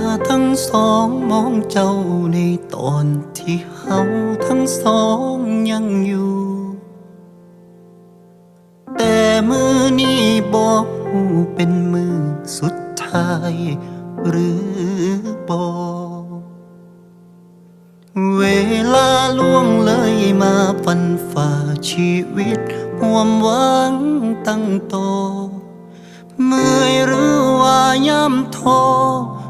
าทั้งสองมองเจ้าในตอนที่เฮาทั้งสองยังอยู่ แต่มือนี้บอกหูเป็นมือสุดท้าย หรือบอกเวลาล่วงเลยมาฟันฝ่าชีวิตห่วมหวังตั้งโตเมื่อยหรือว่าย่ำท้อ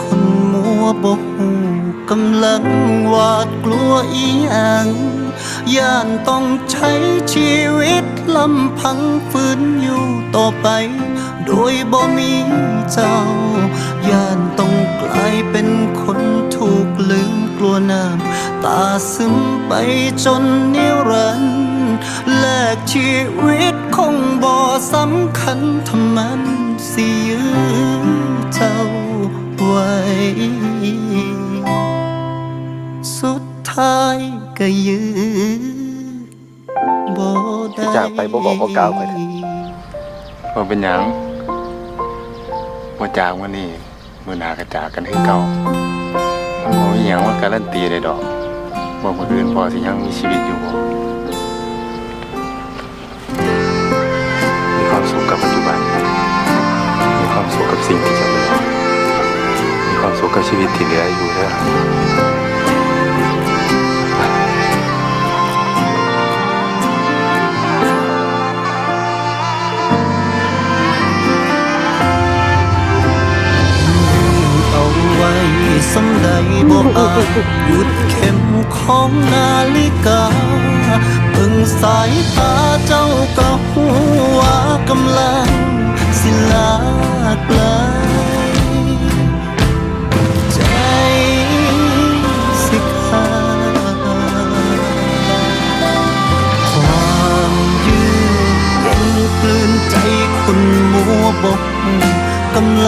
คนมัวบกหูกำลังหวาดกลัวอีหยังย่านต้องใช้ชีวิตลำพังฝืนอยู่ต่อไป โดยบ่มีเจ้า ย่านต้องกลายเป็นคนถูกลืมกลัวน้ำตาซึมไปจนนิรันดร์แลกชีวิตคงบ่สำคัญทำมันสิยื้อเจ้า ไว้ สุดท้ายก็ยื้อบ่ได้จากไปบ่บอกบ่กล่าวข้อยเถอะ ว่าเป็นหยังว่าจากวันนี้มือหนากระจากกันให้เก่ามันบอกอหย่างว่าการันตีได้ดอกบอกคนอื่นพอสิยังมีชีวิตอยู่บ่ กับชีวิตที่เหลืออยู่เด้อเอาไว้สำใดบ่อาจหยุดเข็มของนาฬิกาเบิ่งสายตาเจ้าก็หูว่ากำลังสิลา